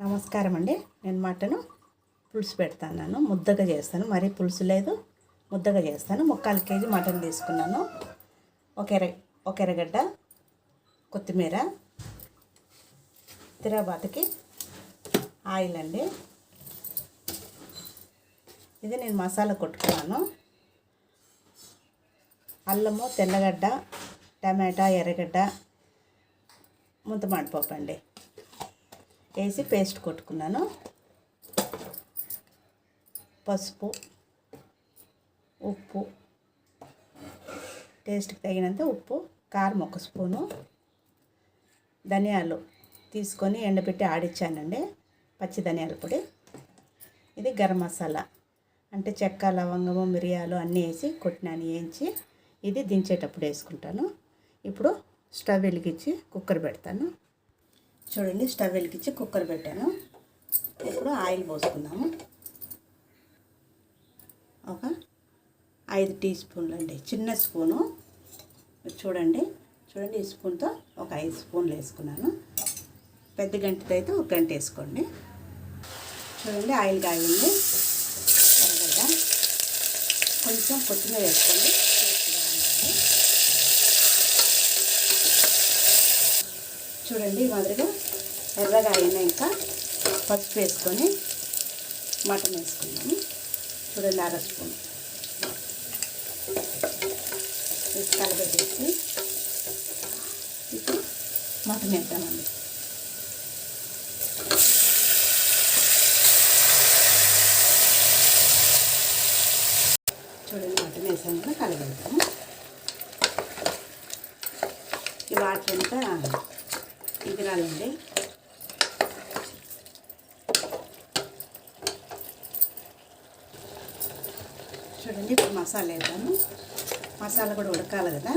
నమస్కారం అండి నేను మటను పులుసు పెడతాను ముద్దగా చేస్తాను. మరీ పులుసు లేదు. ముద్దగా చేస్తాను. ముక్కాలు కేజీ మటన్ తీసుకున్నాను. ఒక ఎర ఒక ఎర్రగడ్డ కొత్తిమీర తిరగబాతకి ఆయిల్ అండి. ఇది నేను మసాలా కొట్టుకున్నాను. అల్లము తెల్లగడ్డ టమాటా ఎర్రగడ్డ ముంతమాడిపోపండి అండి. వేసి పేస్ట్ కొట్టుకున్నాను. పసుపు ఉప్పు టేస్ట్కి తగినంత ఉప్పు కారం ఒక స్పూను ధనియాలు తీసుకొని ఎండబెట్టి ఆడిచ్చానండి పచ్చి ధనియాల పొడి. ఇది గరం మసాలా. అంటే చెక్క లవంగము మిరియాలు అన్నీ వేసి కొట్టినాను వేయించి ఇది దించేటప్పుడు వేసుకుంటాను. ఇప్పుడు స్టవ్ వెలిగించి కుక్కర్ పెడతాను. చూడండి స్టవ్ వెలిగించి కుక్కర్ పెట్టాను. ఇప్పుడు ఆయిల్ పోసుకుందాము. ఒక ఐదు టీ స్పూన్లు అండి చిన్న స్పూను. చూడండి చూడండి ఈ స్పూన్తో ఒక ఐదు స్పూన్లు వేసుకున్నాను. పెద్ద గంటతో అయితే ఒక గంట వేసుకోండి. చూడండి ఆయిల్ కాగింది. కొంచెం కొత్తిమీర వేసుకోండి. చూడండి ఈ మాదిరిగా ఎర్రగా అయినా ఇంకా పసుపు వేసుకొని మటన్ వేసుకున్నాము చూడండి అర స్పూన్. వేసి కలబెట్టేసి ఇప్పుడు మటన్ వేద్దామండి. చూడండి మటన్ వేసాము కూడా కలబెడతాము. ఈ వాటర్ అంతా ఎగరాలండి చూడండి ఇప్పుడు మసాలా వేద్దాము. మసాలా కూడా ఉడకాలి కదా.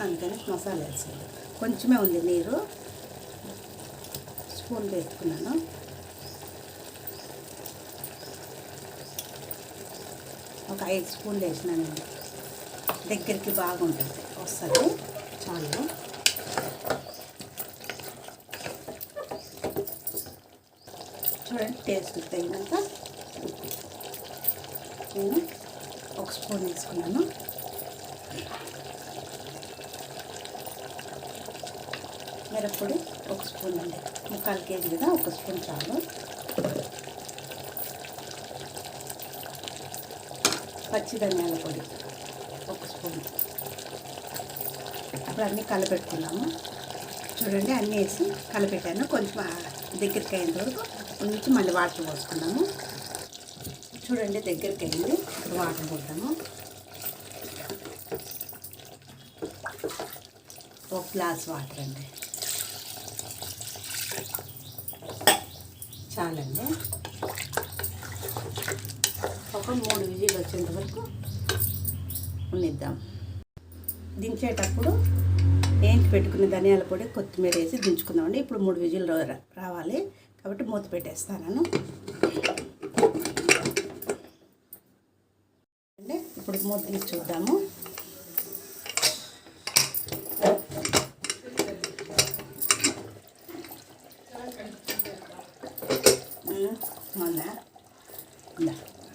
అందుకని మసాలా వేసాను కొంచెమే ఉంది నీరు. స్పూన్ వేసుకున్నాను. ఒక ఐదు స్పూన్లు వేసినాను దగ్గరికి బాగుంటుంది. వస్తుంది. చాలు. చూడండి టేస్ట్ తగినంత నేను ఒక స్పూన్ వేసుకున్నాను. మిరప్పొడి ఒక స్పూన్ అండి. ముక్కాలు కేజీ కదా ఒక స్పూన్ చాలు. పచ్చి ధనియాల పొడి ఒక స్పూన్. ఇప్పుడు అన్నీ కలపెట్టుకున్నాము. చూడండి అన్నీ వేసి కలపెట్టాను. కొంచెం దగ్గరికి అయిన వరకు నుంచి మళ్ళీ వాటర్ పోసుకున్నాము చూడండి దగ్గరికి వెళ్ళి వాటర్ పోద్దాము. ఒక గ్లాస్ వాటర్ అండి. చాలండి. ఒక మూడు విజీలు వచ్చేంత వరకు ఉన్నిద్దాం. దించేటప్పుడు ఏంటి పెట్టుకున్న ధనియాల పొడి కొత్తిమీర వేసి దించుకుందామండి. ఇప్పుడు మూడు విజిల్ రావాలి. కాబట్టి మూత పెట్టేస్తాను అంటే ఇప్పుడు మూత తీసి చూద్దాము. మొన్న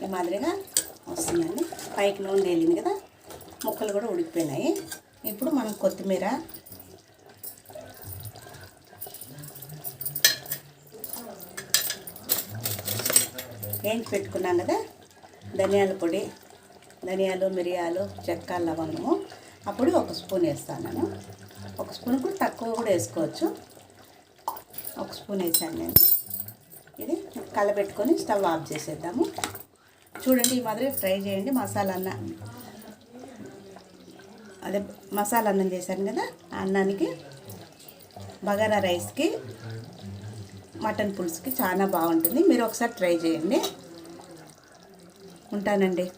ఈ మాదిరిగా వస్తుందండి. పైకి నూనె వెళ్ళింది కదా ముక్కలు కూడా ఉడికిపోయినాయి. ఇప్పుడు మనం కొత్తిమీర వేయించి పెట్టుకున్నాం కదా? ధనియాల పొడి ధనియాలు మిరియాలు చెక్క లవంగము అప్పుడు ఒక స్పూన్ వేస్తాను నేను. ఒక స్పూన్ కూడా తక్కువ కూడా వేసుకోవచ్చు. ఒక స్పూన్ వేసాను నేను. ఇది కలబెట్టుకొని స్టవ్ ఆఫ్ చేసేద్దాము. చూడండి ఈ మాదిరి ఫ్రై చేయండి. మసాలా అన్న అదే మసాలా అన్నం చేశాను కదా? ఆ అన్నానికి బగారా రైస్కి మటన్ పులుసుకి చాలా బాగుంటుంది. మీరు ఒకసారి ట్రై చేయండి. ఉంటానండి.